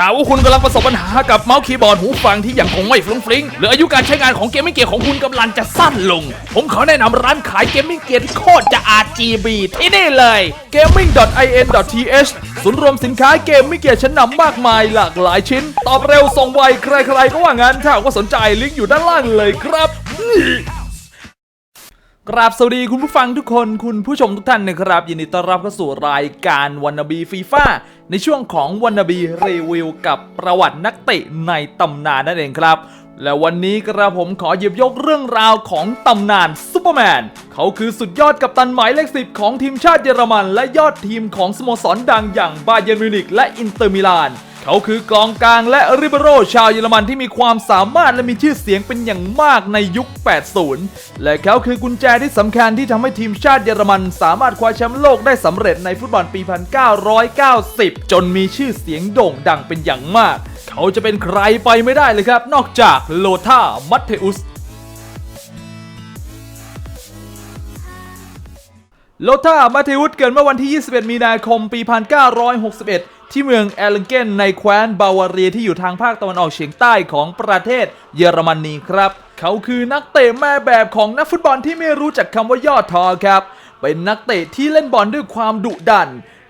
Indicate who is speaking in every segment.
Speaker 1: ถ้าว่าคุณกำลังประสบปัญหากับเมาส์คีย์บอร์ดหูฟังที่ยังคงไม่ฟรุ้งฟริ้งหรืออายุการใช้งานของเกมมิ่งเกียร์ของคุณกำลังจะสั้นลง ผมขอแนะนำร้านขายเกมมิ่งเกียร์ที่โคตรจะ RGB ที่นี่เลย gaming.in.th ศูนย์รวมสินค้าเกมมิ่งเกียร์ชั้นนำมากมายหลากหลายชิ้น ตอบเร็วส่งไวใครๆก็ว่างั้นถ้าหากว่าสนใจลิงก์อยู่ด้านล่างเลยครับ กราบสวัสดีคุณผู้ฟังทุกคนคุณผู้ชมทุกท่านนะครับ ยินดีต้อนรับเข้าสู่รายการวันนบีฟีฟ่าในช่วงของวันนบีรีวิวกับประวัตินักเตะในตำนานนั่นเองครับ และวันนี้กระผมขอหยิบยกเรื่องราวของตำนานซูเปอร์แมน เขาคือสุดยอดกัปตันหมายเลขสิบของทีมชาติเยอรมัน และยอดทีมของสโมสรดังอย่างบาเยิร์นมิวนิกและอินเตอร์มิลาน เขาคือกองกลางและริเบโรชาวเยอรมันที่มีความสามารถและมีชื่อเสียงเป็นอย่างมากในยุค 80 และเขาคือกุญแจที่สำคัญที่ทำให้ทีมชาติเยอรมันสามารถคว้าแชมป์โลกได้สำเร็จในฟุตบอลปี 1990 จนมีชื่อเสียงโด่งดังเป็นอย่างมาก เขาจะเป็นใครไปไม่ได้เลยครับ นอกจากโลธามัตเทอุสโลธามาเทวุสเกิดเมื่อวันที่ 21 มีนาคม ปี 1961 ที่เมืองแอลเลนเกนในแคว้นบาวาเรียที่อยู่ทางภาคตะวันออกเฉียงใต้ของประเทศเยอรมนีครับ เขาคือนักเตะแม่แบบของนักฟุตบอลที่ไม่รู้จักคำว่าย่อท้อครับ เป็นนักเตะที่เล่นบอลด้วยความดุดัน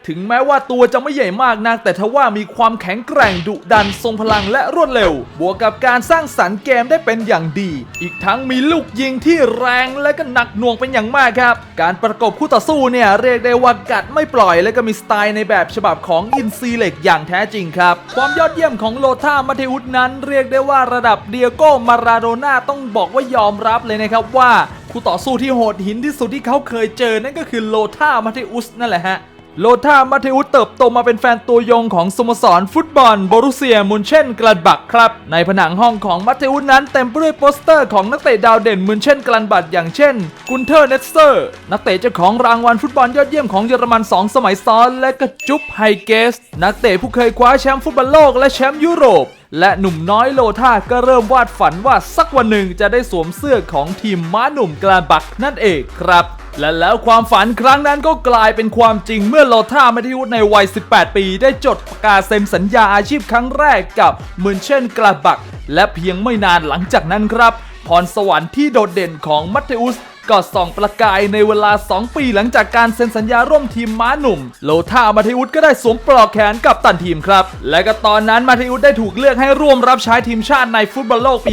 Speaker 1: ถึงแม้ว่าตัวจะไม่ใหญ่มากนัก แต่ทว่ามีความแข็งแกร่งดุดันทรงพลังและรวดเร็ว บวกกับการสร้างสรรค์เกมได้เป็นอย่างดี อีกทั้งมีลูกยิงที่แรงและก็หนักหน่วงเป็นอย่างมากครับ การประกบคู่ต่อสู้เนี่ยเรียกได้ว่ากัดไม่ปล่อย และก็มีสไตล์ในแบบฉบับของอินซีเล็กอย่างแท้จริงครับ ความยอดเยี่ยมของโลธามาเทอุสนั้น เรียกได้ว่าระดับเดียโก้มาราโดน่าต้องบอกว่ายอมรับเลยนะครับว่าคู่ต่อสู้ที่โหดหินที่สุดที่เขาเคยเจอนั่นก็คือโลธามาเทอุสนั่นแหละฮะ โลธามาเทอุสเติบโตมาเป็นแฟนตัวยงของสโมสรฟุตบอลบรุเซียมุนเช่นกลันบักครับ ในผนังห้องของมาเทอุสนั้นเต็มไปด้วยโปสเตอร์ของนักเตะดาวเด่นมุนเช่นกลันบักอย่างเช่น กุนเทอร์เนสเซอร์ นักเตะเจ้าของรางวัลฟุตบอลยอดเยี่ยมของเยอรมัน 2 สมัยซ้อน และก็จุ๊บไฮเกส นักเตะผู้เคยคว้าแชมป์ฟุตบอลโลกและแชมป์ยุโรป และหนุ่มน้อยโลธาก็เริ่มวาดฝันว่าสักวันหนึ่งจะได้สวมเสื้อของทีมม้าหนุ่มกลานบักนั่นเองครับ และแล้วความฝันครั้งนั้นก็กลายเป็นความจริงเมื่อโลธามาทิวุในวัย 18 ปี ได้จดประกาศเซ็นสัญญาอาชีพครั้งแรกกับเมือนเช่นกลาบัก และเพียงไม่นานหลังจากนั้นครับ พรสวรรค์ที่โดดเด่นของมัตเทอุส ก็ส่องประกายในเวลา 2 ปีหลังจากการเซ็นสัญญาร่วมทีมม้าหนุ่ม โลธามาเทอุสก็ได้สวมปลอกแขนกับตันทีมครับ และก็ตอนนั้นมาเทอุสได้ถูกเลือกให้ร่วมรับใช้ทีมชาติในฟุตบอลโลกปี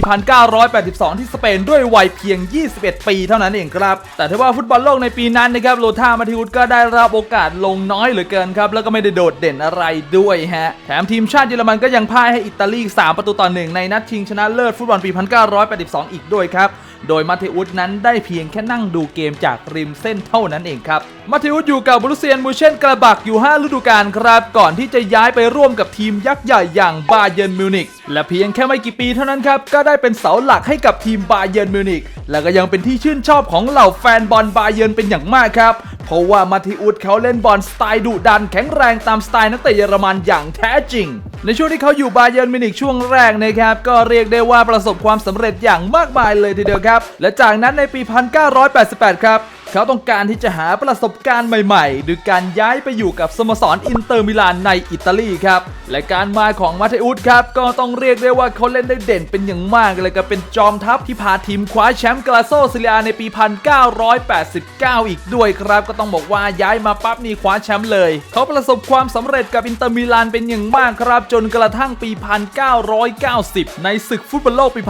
Speaker 1: 1982 ที่สเปนด้วยวัยเพียง 21 ปีเท่านั้นเองครับ แต่ถ้าว่าฟุตบอลโลกในปีนั้นนะครับโลธามาเทอุสก็ได้รับโอกาสลงน้อยเหลือเกินครับแล้วก็ไม่ได้โดดเด่นอะไรด้วยฮะแถมทีมชาติเยอรมันก็ยังพ่ายให้อิตาลี 3 ประตูต่อหนึ่งในนัดชิงชนะเลิศฟุตบอลปี 1982 อีกด้วยครับโดยมาเทอุสนั้นได้เพียงแค่นั่งดูเกมจากริมเส้นเท่านั้นเองครับ มาเทอุสอยู่กับบรูเซียนมูเช่นกระบักอยู่ 5 ฤดูกาลครับ ก่อนที่จะย้ายไปร่วมกับทีมยักษ์ใหญ่อย่างบาเยิร์นมิวนิกและเพียงแค่ไม่กี่ปีเท่านั้นครับ ก็ได้เป็นเสาหลักให้กับทีมบาเยิร์นมิวนิกและก็ยังเป็นที่ชื่นชอบของเหล่าแฟนบอลบาเยิร์นเป็นอย่างมากครับ เพราะว่ามาทิอุดเขาเล่นบอลสไตล์ดุดันแข็งแรงตามสไตล์นักเตะเยอรมันอย่างแท้จริง ในช่วงที่เขาอยู่บาเยิร์นมิวนิกช่วงแรกนะครับก็เรียกได้ว่าประสบความสำเร็จอย่างมากมายเลยทีเดียวครับ และจากนั้นในปี 1988 ครับ เขาต้องการที่จะหาประสบการณ์ใหม่ๆโดยการย้ายไปอยู่กับสโมสรอินเตอร์มิลานในอิตาลีครับ และการมาของมาเทอุสครับ ก็ต้องเรียกได้ว่าเขาเล่นได้เด่นเป็นอย่างมากเลยก็เป็นจอมทัพที่พาทีมคว้าแชมป์กลาโซซิเลียในปี 1989 อีกด้วยครับ ก็ต้องบอกว่าย้ายมาปั๊บนี่คว้าแชมป์เลย เขาประสบความสำเร็จกับอินเตอร์มิลานเป็นอย่างมากครับ จนกระทั่งปี 1990 ในศึกฟุตบอลโลกปี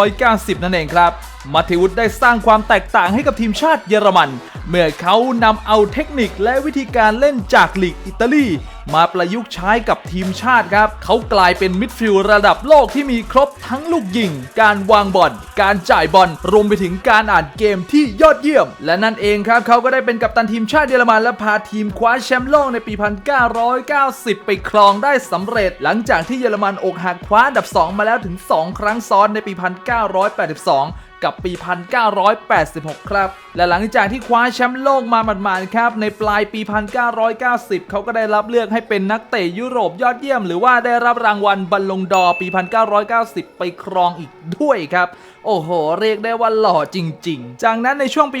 Speaker 1: 1990 นั่นเองครับมาทิวุฒได้สร้างความแตกต่างให้กับทีมชาติเยอรมัน เมื่อเขานำเอาเทคนิคและวิธีการเล่นจากลีกอิตาลี มาประยุกต์ใช้กับทีมชาติครับ เขากลายเป็นมิดฟิลด์ระดับโลกที่มีครบทั้งลูกยิง การวางบอล การจ่ายบอล รวมไปถึงการอ่านเกมที่ยอดเยี่ยม และนั่นเองครับเขาก็ได้เป็นกัปตันทีมชาติเยอรมันและพาทีมคว้าแชมป์โลกในปี 1990 ไปครองได้สำเร็จ หลังจากที่เยอรมันอกหักคว้าอันดับ 2 มาแล้วถึง 2 ครั้งซ้อนในปี 1982 กับปี 1986 ครับ และหลังจากที่คว้าแชมป์โลกมาหมาดๆครับ ในปลายปี 1990 เขาก็ได้รับเลือกให้เป็นนักเตะยุโรปยอดเยี่ยม หรือว่าได้รับรางวัลบัลลงดอร์ปี 1990 ไปครองอีกด้วยครับ โอ้โห เรียกได้ว่าหล่อจริง ๆ จากนั้นในช่วงปี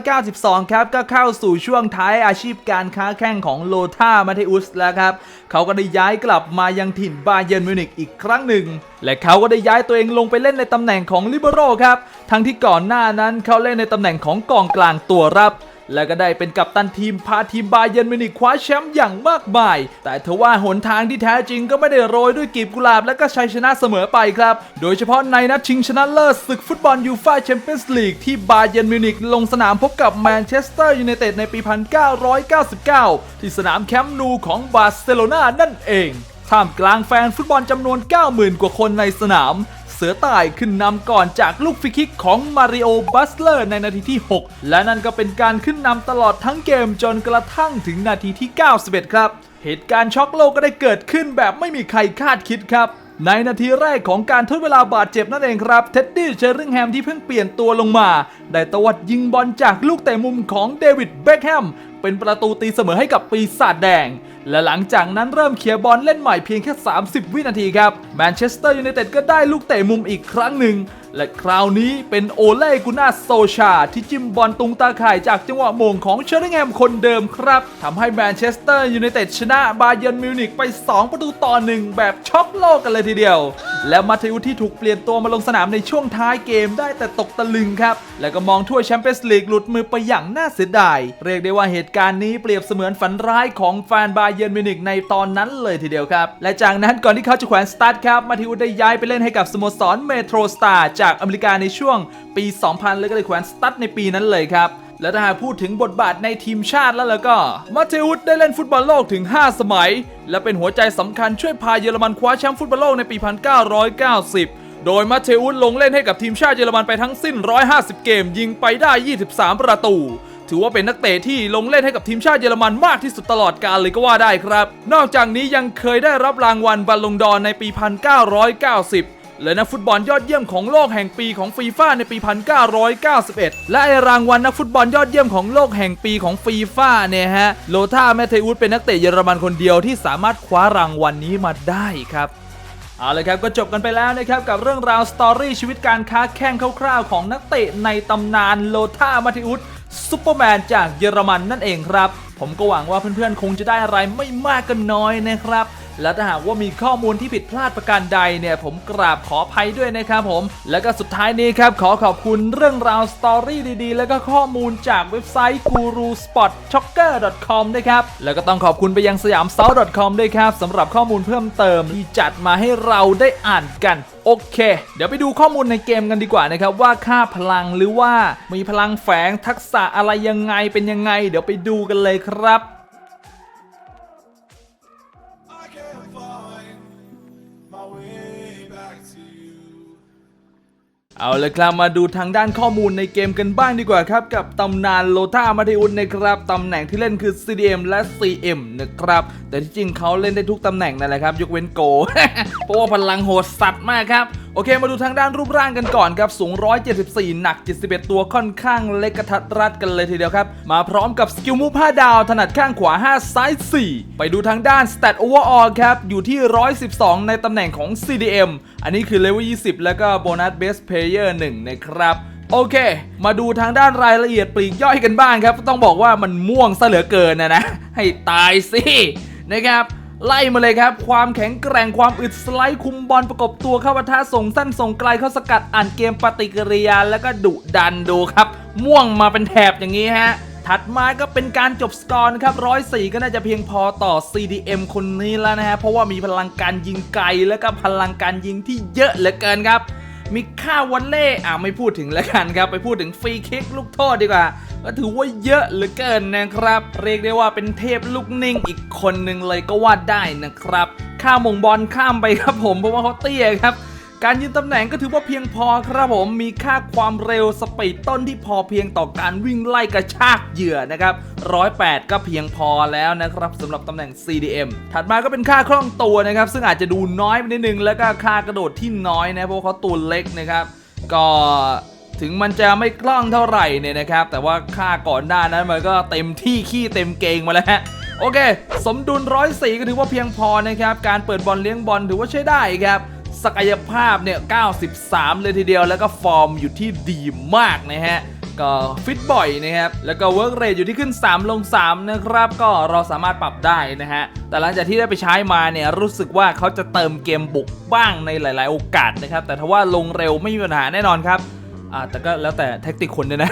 Speaker 1: 1992 ครับ ก็เข้าสู่ช่วงท้ายอาชีพการค้าแข่งของโลธามาเทอุสแล้วครับ เขาก็ได้ย้ายกลับมายังถิ่นบาเยิร์นมิวนิกอีกครั้งหนึ่งและเขาก็ได้ย้ายตัวเองลงไปเล่นในตำแหน่งของลิเบโรครับ ทั้งที่ก่อนหน้านั้นเขาเล่นในตำแหน่งของกองกลางตัวรับ และก็ได้เป็นกัปตันทีมพาทีมบาเยิร์นมิวนิคว้าแชมป์อย่างมากมาย แต่ทว่าหนทางที่แท้จริงก็ไม่ได้โรยด้วยกีบกุหลาบและก็ชัยชนะเสมอไปครับ โดยเฉพาะในนัดชิงชนะเลิศศึกฟุตบอลยูฟ่าแชมเปี้ยนส์ลีกที่บาเยิร์นมิวนิกลงสนามพบกับแมนเชสเตอร์ยูไนเต็ดในปี 1999 ที่สนามแคมป์นูของบาร์เซโลนานั่นเอง ท่ามกลางแฟนฟุตบอลจำนวน 90,000 กว่าคนในสนาม เสือตายขึ้นนำก่อนจากลูกฟรีคิกของมาริโอบัสเลอร์ในนาทีที่ 6 และนั่นก็เป็นการขึ้นนำตลอดทั้งเกมจนกระทั่งถึงนาทีที่ 91 ครับ เหตุการณ์ช็อกโลกก็ได้เกิดขึ้นแบบไม่มีใครคาดคิดครับ ในนาทีแรกของการทดเวลาบาดเจ็บนั่นเองครับ เท็ดดี้เชอริงแฮมที่เพิ่งเปลี่ยนตัวลงมา ได้ตวัดยิงบอลจากลูกเตะมุมของเดวิดเบคแฮมเป็นประตูตีเสมอให้กับปีศาจแดง และหลังจากนั้นเริ่มเคลียร์บอลเล่นใหม่เพียงแค่ 30 วินาทีครับแมนเชสเตอร์ยูไนเต็ดก็ได้ลูกเตะมุมอีกครั้งหนึ่ง และคราวนี้เป็นโอเล่กุนาโซชา ที่จิ้มบอลตุงตาข่ายจากจังหวะมงของเชอริงแฮมคนเดิมครับทำให้แมนเชสเตอร์ยูไนเต็ดชนะบาเยิร์นมิวนิกไป 2 ประตูต่อหนึ่งแบบช็อกโลกกันเลยทีเดียว และมาเทอุที่ถูกเปลี่ยนตัวมาลงสนามในช่วงท้ายเกมได้แต่ตกตะลึงครับ แล้วก็มองถ้วยแชมเปี้ยนส์ลีกหลุดมือไปอย่างน่าเสียดายเรียกได้ว่าเหตุการณ์นี้เปรียบเสมือนฝันร้ายของแฟนบาเยิร์นมิวนิกในตอนนั้นเลยทีเดียวครับและจากนั้นก่อนที่เขาจะแขวนสตาร์ทครับมาเทอุได้ย้ายไปเล่นให้กับสโมสรเมโทรสตาร์จากอเมริกาในช่วงปี 2000 แล้วก็เลยแขวนสตาร์ทในปีนั้นเลยครับและถ้าหากพูดถึงบทบาทในทีมชาติแล้วแล้วก็ มาเทอุสได้เล่นฟุตบอลโลกถึง 5 สมัย และเป็นหัวใจสำคัญช่วยพาเยอรมันคว้าแชมป์ฟุตบอลโลกในปี 1990 โดยมาเทอุสลงเล่นให้กับทีมชาติเยอรมันไปทั้งสิ้น 150 เกม ยิงไปได้ 23 ประตู ถือว่าเป็นนักเตะที่ลงเล่นให้กับทีมชาติเยอรมันมากที่สุดตลอดกาลเลยก็ว่าได้ครับ นอกจากนี้ยังเคยได้รับรางวัลบัลลงดอร์ในปี 1990 และนักฟุตบอลยอดเยี่ยมของโลกแห่งปีของฟีฟ่าในปี 1991 และไอรางวัลนักฟุตบอลยอดเยี่ยมของโลกแห่งปีของฟีฟ่าเนี่ยฮะ โลธาแมทเทอุสเป็นนักเตะเยอรมันคนเดียวที่สามารถคว้ารางวัลนนี้มาได้ครับเอาเลยครับก็จบกันไปแล้วนะครับกับเรื่องราวสตอรี่ชีวิตการค้าแข่งคร่าวๆ ของนักเตะในตำนานโลธามาทิอุสซูเปอร์แมนจากเยอรมันนั่นเองครับ ผมก็หวังว่าเพื่อนๆ คงจะได้อะไรไม่มากก็น้อยนะครับ และถ้าหากว่ามีข้อมูลที่ผิดพลาดประการใดเนี่ยผมกราบขออภัยด้วยนะครับผม แล้วก็สุดท้ายนี้ครับขอขอบคุณเรื่องราวสตอรี่ดีๆ แล้วก็ข้อมูลจากเว็บไซต์ guru spot chocker com ด้วยครับ แล้วก็ต้องขอบคุณไปยังสยาม s o u t com ด้วยครับสำหรับข้อมูลเพิ่มเติมที่จัดมาให้เราได้อ่านกันโอเค เดี๋ยวไปดูข้อมูลในเกมกันดีกว่านะครับ ว่าค่าพลังหรือว่ามีพลังแฝงทักษะอะไรยังไงเป็นยังไง เดี๋ยวไปดูกันเลยครับ เอาเลยครับมาดูทางด้านข้อมูลในเกมกันบ้างดีกว่าครับ กับตำนานโลธามาเทอุสนะครับตำแหน่งที่เล่นคือ CDM และ CM นะครับ แต่ที่จริงเขาเล่นได้ทุกตำแหน่งนั่นแหละครับ ยกเว้นโก เพราะว่าพลังโหดสัตว์มากครับ โอเค มาดูทางด้านรูปร่างกันก่อนครับ สูง 174 หนัก 71 ตัวค่อนข้างเล็กกระทัดรัดกันเลยทีเดียวครับ มาพร้อมกับสกิลมูฟ5ดาว ถนัดข้างขวา 5 ซ้าย 4 ไปดูทางด้าน Stat Overall ครับอยู่ที่ 112 ในตำแหน่งของ CDM อันนี้คือเลเวล 20 แล้วก็โบนัส Best Player 1นะครับโอเค มาดูทางด้านรายละเอียดปลีกย่อยกันบ้างครับ ต้องบอกว่ามันม่วงซะเหลือเกินนะนะ ให้ตายสินะครับ ไล่มาเลยครับ ความแข็งแกร่งความอึดสไลด์คุมบอลประกบตัวเข้าปะทะส่งสั้นส่งไกลเข้าสกัดอ่านเกมปฏิกิริยาแล้วก็ดุดันดูครับ ม่วงมาเป็นแถบอย่างนี้ฮะ ถัดมาก็เป็นการจบสกอร์นะครับร้อยสี่ก็น่าจะเพียงพอต่อ CDM คนนี้แล้วนะฮะเพราะว่ามีพลังการยิงไกล แล้วก็พลังการยิงที่เยอะเหลือเกินครับ มีค่าวันเล่อ่าไม่พูดถึงแล้วกันครับ ไปพูดถึงฟรีคิกลูกโทษดีกว่า ก็ถือว่าเยอะเหลือเกินนะครับ เรียกได้ว่าเป็นเทพลูกนิ่งอีกคนหนึ่งเลยก็ว่าได้นะครับ ข้ามมงบอลข้ามไปครับผมเพราะว่าเขาเตี้ยครับ การยืนตำแหน่งก็ถือว่าเพียงพอครับผม มีค่าความเร็วสปีดต้นที่พอเพียงต่อการวิ่งไล่กระชากเหยื่อนะครับ108 ก็เพียงพอแล้วนะครับสำหรับตำแหน่ง CDM ถัดมาก็เป็นค่าคล่องตัวนะครับ ซึ่งอาจจะดูน้อยไปนิดนึง แล้วก็ค่ากระโดดที่น้อยนะเพราะเขาตัวเล็กนะครับ ก็ถึงมันจะไม่คล่องเท่าไหร่เนี่ยนะครับ แต่ว่าค่าก่อนหน้านั้นมันก็เต็มที่ขี้เต็มเกงมาแล้วฮะโอเค สมดุลร้อยสี่ก็ถือว่าเพียงพอนะครับ การเปิดบอลเลี้ยงบอลถือว่าใช้ได้ครับ ศักยภาพเนี่ย 93 เลยทีเดียว แล้วก็ฟอร์มอยู่ที่ดีมากนะฮะก็ฟิตบ่อยนะครับ แล้วก็เวิร์กเรทอยู่ที่ขึ้น 3 ลง 3 นะครับ ก็เราสามารถปรับได้นะฮะ แต่หลังจากที่ได้ไปใช้มาเนี่ย รู้สึกว่าเขาจะเติมเกมบุกบ้างในหลาย ๆ โอกาสนะครับ แต่ถ้าว่าลงเร็วไม่มีปัญหาแน่นอนครับ อ่าแต่ก็แล้วแต่แท็กติกคนเนี่ยนะ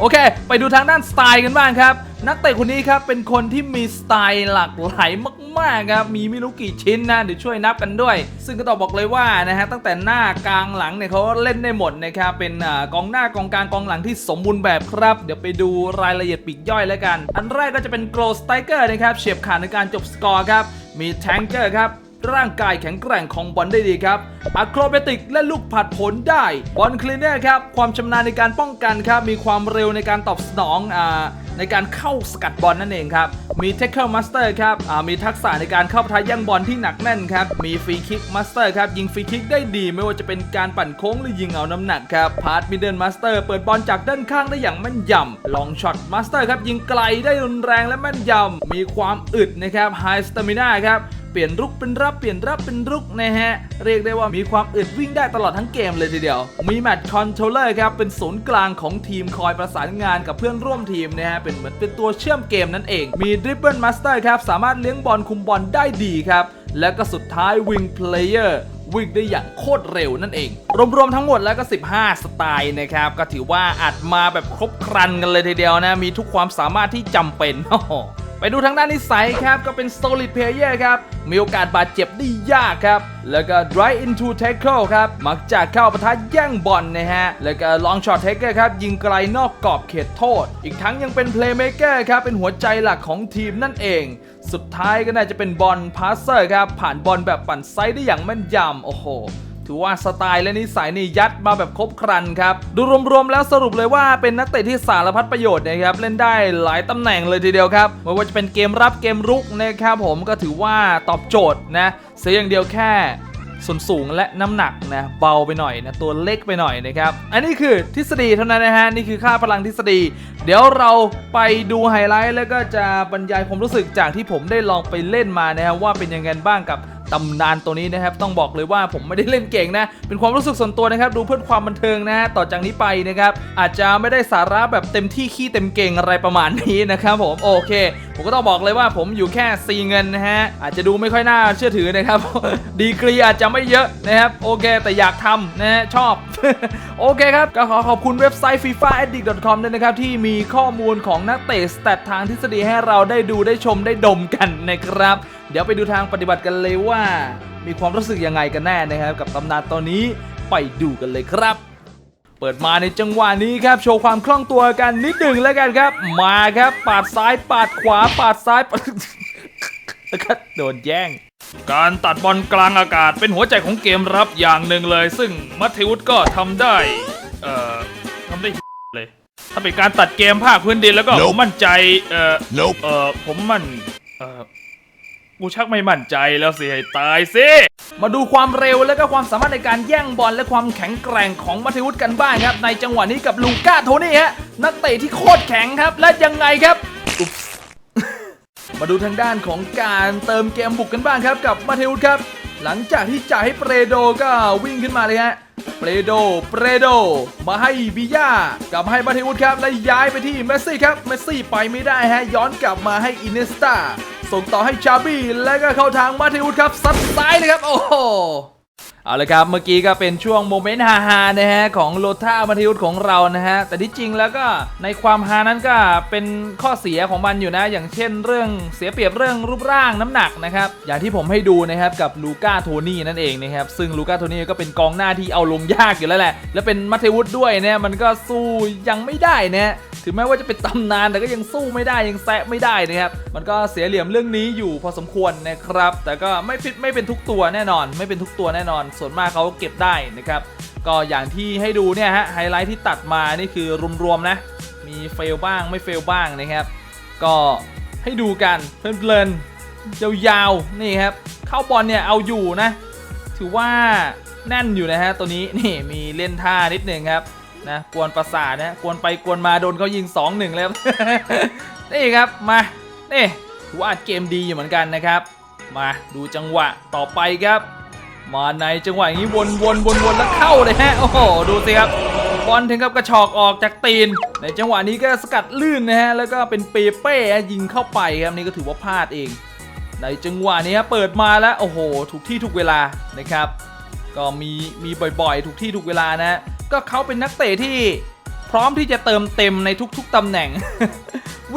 Speaker 1: โอเค ไปดูทางด้านสไตล์กันบ้างครับ นักเตะคนนี้ครับ เป็นคนที่มีสไตล์หลากหลายมากๆครับ มีไม่รู้กี่ชิ้นนะ เดี๋ยวช่วยนับกันด้วย ซึ่งก็ต้องบอกเลยว่านะฮะตั้งแต่หน้ากลางหลังเนี่ยเขาเล่นได้หมดนะครับ เป็นอกองหน้ากองกลางกองหลังที่สมบูรณ์แบบครับ เดี๋ยวไปดูรายละเอียดปีกย่อยแล้วกัน อันแรกก็จะเป็นโกลสไตเกอร์นะครับเฉียบขาดในการจบสกอร์ครับมีแทงเกอร์ครับ ร่างกายแข็งแกร่งของบอลได้ดีครับอะโครเบติกและลูกผัดผลได้บอลคลีเนอร์ครับความชำนาญในการป้องกันครับมีความเร็วในการตอบสนองอ่าในการเข้าสกัดบอลนั่นเองครับ มีเทคเ e อร์มาสเตอร์ครับมีทักษะในการเข้าปะทะแย่งบอลที่หนักแน่นครับ มีฟรีคิกมาสเตอร์ครับยิงฟรีคิกได้ดีไม่ว่าจะเป็นการปั่นโค้งหรือยิงเอาน้ำหนักครับ พาร์ทมิดเดิลมาสเตอร์เปิดบอลจากด้านข้างได้อย่างแม่นยำลองช็อตมาสเตอร์ครับยิงไกลได้รุนแรงและแม่นยำมีความอึดนะครับไฮสเตมินาครับ เปลี่ยนรุกเป็นรับเปลี่ยนรับเป็นรุกนะฮะ เรียกได้ว่ามีความอึดวิ่งได้ตลอดทั้งเกมเลยทีเดียว มีแมตช์คอนโทรลเลอร์ครับ เป็นศูนย์กลางของทีมคอยประสานงานกับเพื่อนร่วมทีมนะฮะ เป็นเหมือนเป็นตัวเชื่อมเกมนั่นเอง มีดริบเบิลมาสเตอร์ครับ สามารถเลี้ยงบอลคุมบอลได้ดีครับ และก็สุดท้ายวิงเพลเยอร์วิ่งได้อย่างโคตรเร็วนั่นเอง รวมๆทั้งหมดแล้วก็ 15 สไตล์นะครับ ก็ถือว่าอัดมาแบบครบครันกันเลยทีเดียวนะ มีทุกความสามารถที่จำเป็นโอ้ ไปดูทางด้านนิสัยครับ ก็เป็น solid player ครับ มีโอกาสบาดเจ็บได้ยากครับ แล้วก็ drive into tackle ครับ มักจะเข้าปะทะแย่งบอลนะฮะ แล้วก็ long shot taker ครับ ยิงไกลนอกกรอบเขตโทษ อีกทั้งยังเป็น playmaker ครับ เป็นหัวใจหลักของทีมนั่นเอง สุดท้ายก็น่าจะเป็นบอล passer ครับ ผ่านบอลแบบปั่นไซด์ได้อย่างแม่นยำโอ้โห ถือว่าสไตล์และนิสัยนี่ยัดมาแบบครบครันครับ ดูรวมๆแล้วสรุปเลยว่าเป็นนักเตะที่สารพัดประโยชน์นะครับเล่นได้หลายตำแหน่งเลยทีเดียวครับไม่ว่าจะเป็นเกมรับเกมรุกนะครับผมก็ถือว่าตอบโจทย์นะเสียอย่างเดียวแค่ส่วนสูงและน้ำหนักนะเบาไปหน่อยนะตัวเล็กไปหน่อยนะครับ อันนี้คือทฤษฎีเท่านั้นนะฮะนี่คือค่าพลังทฤษฎี เดี๋ยวเราไปดูไฮไลท์แล้วก็จะบรรยายความรู้สึกจากที่ผมได้ลองไปเล่นมานะครับว่าเป็นยังไงบ้างกับ ตำนานตัวนี้นะครับต้องบอกเลยว่าผมไม่ได้เล่นเก่งนะ เป็นความรู้สึกส่วนตัวนะครับ ดูเพื่อความบันเทิงนะฮะต่อจากนี้ไปนะครับ อาจจะไม่ได้สาระแบบเต็มที่ขี้เต็มเก่งอะไรประมาณนี้นะครับผมโอเค ผมก็ต้องบอกเลยว่าผมอยู่แค่ซีเงินนะฮะอาจจะดูไม่ค่อยน่าเชื่อถือนะครับ ดีกรีอาจจะไม่เยอะนะครับโอเค แต่อยากทำนะฮะชอบ โอเคครับ ก็ขอขอบคุณเว็บไซต์ fifaaddict.com ด้วยนะครับ ที่มีข้อมูลของนักเตะสแตททางทฤษฎีให้เราได้ดูได้ชมได้ดมกันนะครับ เดี๋ยวไปดูทางปฏิบัติกันเลยว่า มีความรู้สึกยังไงกันแน่นะครับ กับตำนานตอนนี้ไปดูกันเลยครับ เปิดมาในจังหวะนี้ครับ โชว์ความคล่องตัวกันนิดหนึ่งแล้วกันครับ มาครับปาดซ้ายปาดขวาปาดซ้ายปาดแล้วก็โดนแย่ง การตัดบอลกลางอากาศเป็นหัวใจของเกมรับอย่างหนึ่งเลย ซึ่งมัธวุฒิก็ทำได้ เอ่อทำได้เลย ถ้าเป็นการตัดเกมภาคพื้นดินแล้วก็
Speaker 2: Nope
Speaker 1: ผมมั่นใจ เอ่อ
Speaker 2: Nope
Speaker 1: เอ่อผมมั่นเอ่อ กูชักไม่มั่นใจแล้วสิให้ตายสิ มาดูความเร็วและก็ความสามารถในการแย่งบอลและความแข็งแกร่งของมัธวุฒิกันบ้างครับ ในจังหวะนี้กับลูก้าโทนี่ฮะนักเตะที่โคตรแข็งครับ และยังไงครับ มาดูทางด้านของการเติมเกมบุกกันบ้างครับกับมาเทวุฒครับ หลังจากที่จ่ายให้เปรโดก็วิ่งขึ้นมาเลยฮะเปรโด เปรโด มาให้บิยากลับมาให้มาเทวุฒครับ และย้ายไปที่เมสซี่ครับ เมสซี่ไปไม่ได้ฮะ ย้อนกลับมาให้อินเนสตา ส่งต่อให้ชาบี้แล้วก็เข้าทางมาเทวุฒครับซัดซ้ายเลยครับ โอ้โห เอาละครับเมื่อกี้ก็เป็นช่วงโมเมนต์ฮาๆนะฮะของโลท่ามาทิวุฒของเรานะฮะแต่ที่จริงแล้วก็ในความฮานั้นก็เป็นข้อเสียของมันอยู่นะ อย่างเช่นเรื่องเสียเปรียบเรื่องรูปร่างน้ำหนักนะครับอย่างที่ผมให้ดูนะครับกับลูก้าโทนี่นั่นเองนะครับซึ่งลูก้าโทนี่ก็เป็นกองหน้าที่เอาลงยากอยู่แล้วแหละ และเป็นมัธวุฒิด้วยเนี่ยมันก็สู้ยังไม่ได้นะฮะถึงแม้ว่าจะเป็นตำนานแต่ก็ยังสู้ไม่ได้ยังแซะไม่ได้นะครับมันก็เสียเหลี่ยมเรื่องนี้อยู่พอสมควรนะครับแต่ก็ไม่ผิดไม่เป็นทุกตัวแน่นอน ไม่เป็นทุกตัวแน่นอนส่วนมากเขาเก็บได้นะครับ ก็อย่างที่ให้ดูเนี่ยฮะไฮไลท์ที่ตัดมานี่คือรวมๆนะ มีเฟลบ้างไม่เฟลบ้างนะครับ ก็ให้ดูกันเพลินๆยาวๆนี่ครับ เข้าบอลเนี่ยเอาอยู่นะ ถือว่าแน่นอยู่นะฮะตัวนี้นี่มีเล่นท่านิดหนึ่งครับนะกวนประสาทนะกวนไปกวนมาโดนเขายิง 2 1 แล้วนี่ครับมานี่ถือว่าเกมดีอยู่เหมือนกันนะครับ มาดูจังหวะต่อไปครับ มาในจังหวะอย่างนี้วนวนวนวนแล้วเข้าเลยฮะ โอ้โห ดูสิครับ บอลถึงกับกระชอกออกจากตีน ในจังหวะนี้ก็สกัดลื่นนะฮะ แล้วก็เป็นเปเป้ยิงเข้าไปครับ นี่ก็ถือว่าพลาดเอง ในจังหวะนี้ครับเปิดมาแล้ว โอ้โห ถูกที่ถูกเวลานะครับ ก็มีมีบ่อยๆ ถูกที่ถูกเวลานะ ก็เขาเป็นนักเตะที่ ร้อมที่จะเติมเต็มในทุกๆตำแหน่ง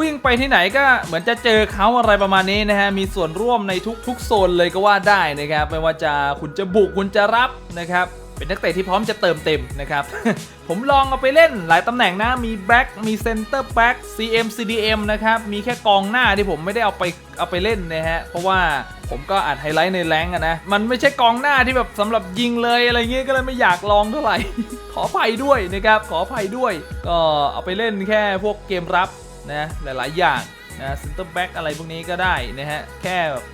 Speaker 1: วิ่งไปที่ไหนก็เหมือนจะเจอเขาอะไรประมาณนี้นะฮะมีส่วนร่วมในทุกๆโซนเลยก็ว่าได้นะครับไม่ว่าจะคุณจะบุกคุณจะรับนะครับ เป็นนักเตะที่พร้อมจะเติมเต็มนะครับ ผมลองเอาไปเล่นหลายตำแหน่งนะ มีแบ็กมีเซนเตอร์แบ็ก CM CDM นะครับ มีแค่กองหน้าที่ผมไม่ได้เอาไปเอาไปเล่นนะฮะ เพราะว่าผมก็อัดไฮไลท์ในแรงอะนะ มันไม่ใช่กองหน้าที่แบบสำหรับยิงเลยอะไรเงี้ยก็เลยไม่อยากลองเท่าไหร่ ขออภัยด้วยนะครับ ขออภัยด้วย ก็เอาไปเล่นแค่พวกเกมรับนะหลาย ๆ อย่างนะเซนเตอร์แบ็กอะไรพวกนี้ก็ได้นะฮะ แค่แบบ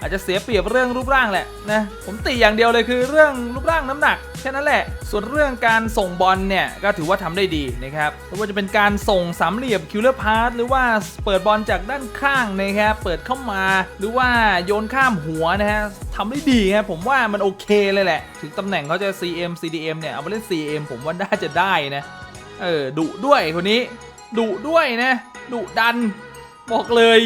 Speaker 1: อาจจะเสียเปรียบเรื่องรูปร่างแหละนะผมติอย่างเดียวเลยคือเรื่องรูปร่างน้ำหนักแค่นั้นแหละ ส่วนเรื่องการส่งบอลเนี่ยก็ถือว่าทำได้ดีนะครับไม่ว่าจะเป็นการส่งสามเหลี่ยมคิวเลอร์พาสหรือว่าเปิดบอลจากด้านข้างนะครับเปิดเข้ามา หรือว่าโยนข้ามหัวนะฮะทำได้ดีครับผมว่ามันโอเคเลยแหละ ถึงตำแหน่งเขาจะ CM CDM เนี่ยเอามาเล่น CM ผมว่าน่าจะได้นะเออดุด้วยคนนี้ดุด้วยนะดุดัน บอกเลย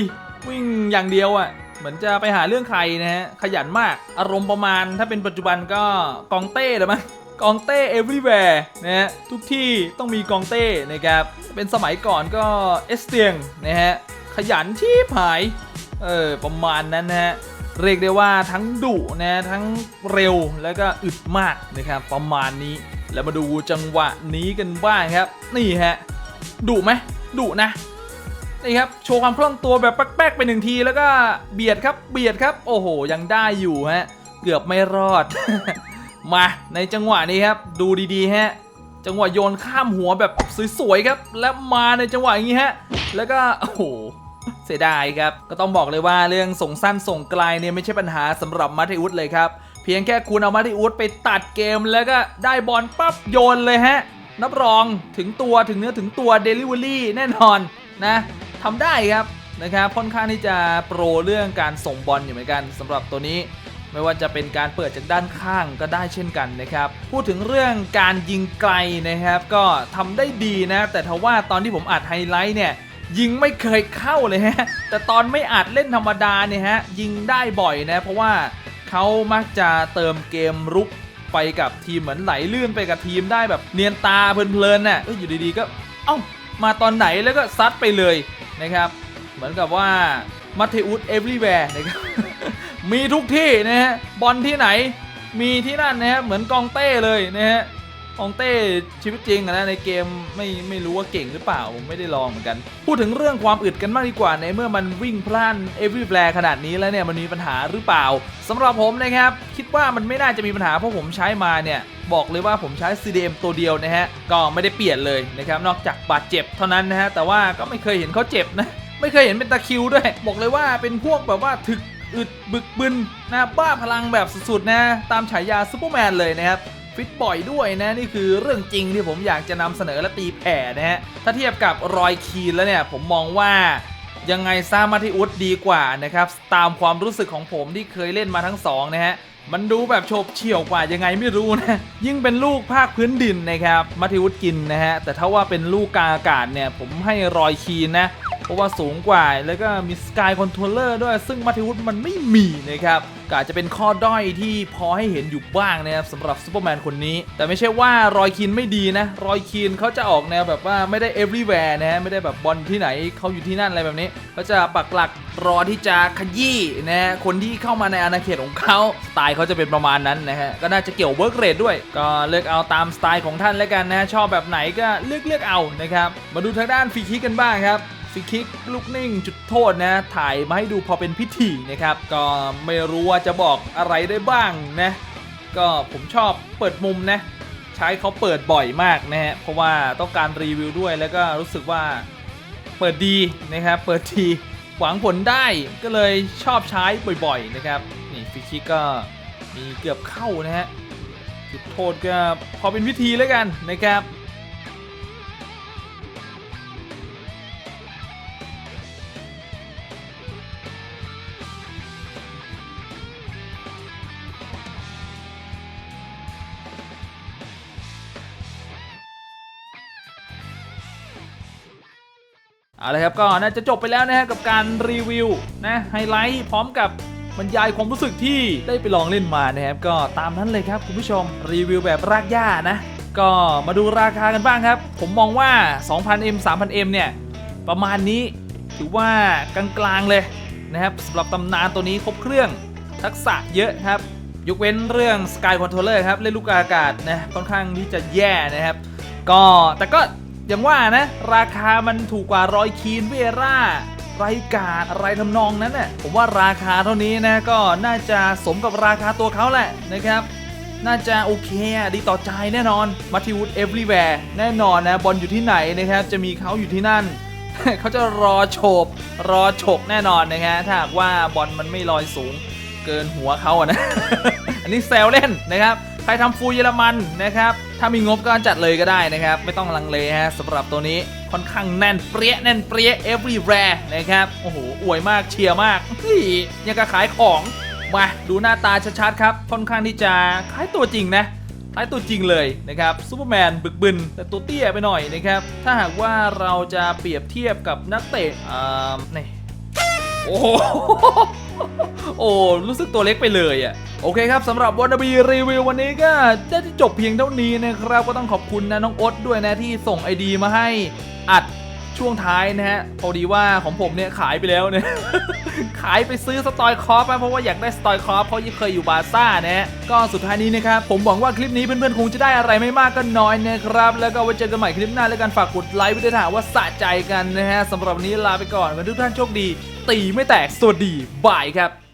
Speaker 1: วิ่งอย่างเดียวอะ่ะ เหมือนจะไปหาเรื่องใครนะฮะ ขยันมาก อารมณ์ประมาณถ้าเป็นปัจจุบันก็กองเต้เลยมั้งกองเต้ everywhere นะฮะ ทุกที่ต้องมีกองเต้นะครับ เป็นสมัยก่อนก็เอสเตียงนะฮะ ขยันที่หาย เออ ประมาณนั้นนะฮะ เรียกได้ว่าทั้งดุนะทั้งเร็วแล้วก็อึดมากนะครับประมาณนี้ แล้วมาดูจังหวะนี้กันบ้างครับ นี่ฮะดุไหมดุนะ นี่ครับโชว์ความคล่องตัวแบบแป๊กๆไปหนึ่งทีแล้วก็เบียดครับเบียดครับ โอ้โห ยังได้อยู่ฮะ เกือบไม่รอด มาในจังหวะนี้ครับ ดูดีๆฮะ จังหวะโยนข้ามหัวแบบสวยๆครับ และมาในจังหวะอย่างนี้ฮะ แล้วก็โอ้โหเสียดายครับ ก็ต้องบอกเลยว่าเรื่องส่งสั้นส่งไกลเนี่ยไม่ใช่ปัญหาสำหรับมาติอุสเลยครับ เพียงแค่คุณเอามาติอุสไปตัดเกมแล้วก็ได้บอลปั๊บโยนเลยฮะ นับรองถึงตัวถึงเนื้อถึงตัว Delivery แน่นอนนะ ทำได้ครับนะครับค่อนข้างที่จะโปรเรื่องการส่งบอลอยู่เหมือนกันสำหรับตัวนี้ไม่ว่าจะเป็นการเปิดจากด้านข้างก็ได้เช่นกันนะครับ พูดถึงเรื่องการยิงไกลนะครับ ก็ทำได้ดีนะ แต่ทว่าตอนที่ผมอัดไฮไลท์เนี่ยยิงไม่เคยเข้าเลยฮะ แต่ตอนไม่อัดเล่นธรรมดาเนี่ยฮะยิงได้บ่อยนะ เพราะว่าเขามักจะเติมเกมรุกไปกับทีมเหมือนไหลลื่นไปกับทีมได้แบบเนียนตาเพลินๆน่ะอยอยู่ดีๆก็ เอ้ามาตอนไหนแล้วก็ซัดไปเลย นะครับ เหมือนกับว่ามัธอุสเอเวอร์แวร์นะครับ มีทุกที่นะฮะบอลที่ไหนมีที่นั่นนะฮะเหมือนกองเต้เลยนะฮะ องเต้ชีวิตจริงนะในเกมไม่ไม่รู้ว่าเก่งหรือเปล่าผมไม่ได้ลองเหมือนกัน พูดถึงเรื่องความอึดกันมากดีกว่าในเมื่อมันวิ่งพล่านเอฟวีแ r ขนาดนี้แล้วเนี่ยมันมีปัญหาหรือเปล่าสำหรับผมนะครับคิดว่ามันไม่น่าจะมีปัญหาเพราะผมใช้มาเนี่ยบอกเลยว่าผมใช้ CDM ตัวเดียวนะฮะก็ไม่ได้เปลี่ยนเลยนะครับนอกจากบาดเจ็บเท่านั้นนะฮะแต่ว่าก็ไม่เคยเห็นเขาเจ็บนะไม่เคยเห็นเป็นตะคิวด้วย บอกเลยว่าเป็นพวกแบบว่าถึกอึดบึกบึนนะบ้าพลังแบบสุดๆนะตามฉายาซูเปอร์แมนเลยนะครับ ฟิตบ่อยด้วยนะนี่คือเรื่องจริงที่ผมอยากจะนำเสนอและตีแผ่นะฮะถ้าเทียบกับรอยคีนแล้วเนี่ยผมมองว่ายังไงซามาทิอุสดีกว่านะครับตามความรู้สึกของผมที่เคยเล่นมาทั้งสองนะฮะมันดูแบบโฉบเฉี่ยวกว่ายังไงไม่รู้นะ ยิ่งเป็นลูกภาคพื้นดินนะครับมัทิวุฒกินนะฮะ แต่ถ้าว่าเป็นลูกกลางอากาศเนี่ย ผมให้รอยคีนนะ เพราะว่าสูงกว่าแล้วก็มีสกายคอนโทรลเลอร์ด้วย ซึ่งมัทิวุฒมันไม่มีนะครับ ก็อาจจะเป็นข้อด้อยที่พอให้เห็นอยู่บ้างนะครับสำหรับซูเปอร์แมนคนนี้ แต่ไม่ใช่ว่ารอยคีนไม่ดีนะ รอยคีนเขาจะออกแนวแบบว่าไม่ได้ everywhere นะฮะไม่ได้แบบบอลที่ไหนเขาอยู่ที่นั่นอะไรแบบนี้เขาจะปักหลักรอที่จะขยี้นะฮะคนที่เข้ามาในอาณาเขตของเขาสไตล์เขาจะเป็นประมาณนั้นนะฮะก็น่าจะเกี่ยวเวิร์กเรทด้วย ก็เลือกเอาตามสไตล์ของท่านแล้วกันนะฮะชอบแบบไหนก็เลือกเลือกเอานะครับมาดูทางด้านฟรีคิกกันบ้างครับ ฟรีคิกลูกนิ่งจุดโทษนะ ถ่ายมาให้ดูพอเป็นพิธีนะครับ ก็ไม่รู้ว่าจะบอกอะไรได้บ้างนะ ก็ผมชอบเปิดมุมนะ ใช้เขาเปิดบ่อยมากนะฮะเพราะว่าต้องการรีวิวด้วยแล้วก็รู้สึกว่าเปิดดีนะครับ เปิดทีหวังผลได้ก็เลยชอบใช้บ่อยๆนะครับนี่ฟรีคิกก็มีเกือบเข้านะฮะจุดโทษก็พอเป็นพิธีแล้วกันนะครับ เอาละครับก็น่าจะจบไปแล้วนะฮะกับการรีวิวนะไฮไลท์พร้อมกับบรรยายความรู้สึกที่ได้ไปลองเล่นมานะครับก็ตามนั้นเลยครับคุณผู้ชมรีวิวแบบรากหญ้านะ ก็มาดูราคากันบ้างครับ ผมมองว่า 2,000M 3,000M เนี่ยประมาณนี้ถือว่ากลางๆเลยนะครับสำหรับตำนานตัวนี้ครบเครื่องทักษะเยอะครับยกเว้นเรื่อง Sky Controller ครับเล่นลูกอากาศนะค่อนข้างที่จะแย่นะครับ ก็แต่ก็ อย่างว่านะ ราคามันถูกกว่ารอยคีนเวร่าไรกาดอะไรทำนองนั้นน่ะผมว่าราคาเท่านี้นะก็น่าจะสมกับราคาตัวเขาแหละนะครับน่าจะโอเคดีต่อใจแน่นอนมาทิวุฒเอฟรีแวร์แน่นอนนะบอลอยู่ที่ไหนนะครับจะมีเขาอยู่ที่นั่น เขาจะรอโฉบรอฉกแน่นอนนะฮะถ้าหากว่าบอลมันไม่ลอยสูงเกินหัวเขาอะนะ อันนี้แซวเล่นนะครับ ใครทำฟูเยอรมันนะครับ ถ้ามีงบก็จัดเลยก็ได้นะครับ ไม่ต้องลังเลฮะสำหรับตัวนี้ค่อนข้างแน่นเปรี้ยแน่นเปรี้ย everywhere นะครับ โอ้โห อวยมากเชียร์มากยังกะขายของมาดูหน้าตาชัดๆครับ ค่อนข้างที่จะคล้ายตัวจริงนะคล้ายตัวจริงเลยนะครับซูเปอร์แมนบึกบึนแต่ตัวเตี้ยไปหน่อยนะครับ ถ้าหากว่าเราจะเปรียบเทียบกับนักเตะอ่านี่ โอ้โหโอ้รู้สึกตัวเล็กไปเลยอะโอเคครับสำหรับวันบีรีวิววันนี้ก็จะจบเพียงเท่านี้นะครับ ก็ต้องขอบคุณนะน้องอ๊ตด้วยนะที่ส่งไอดีมาให้อัด ช่วงท้ายนะฮะพอดีว่าของผมเนี่ยขายไปแล้วเนี่ยขายไปซื้อสตอยคอฟเพราะว่าอยากได้สตอยคอฟเพราะยังเคยอยู่บาร์ซ่านะฮะก็สุดท้ายนี้นะครับผมหวังว่าคลิปนี้เพื่อนๆคงจะได้อะไรไม่มากก็น้อยนะครับแล้วก็ไว้เจอกันใหม่คลิปหน้าแล้วกันฝากกดไลค์ไว้ด้วยถาหากว่าสะใจกันนะฮะสำหรับวันนี้ลาไปก่อนกันทุกท่านโชคดี ตีไม่แตกสวัสดีบายครับ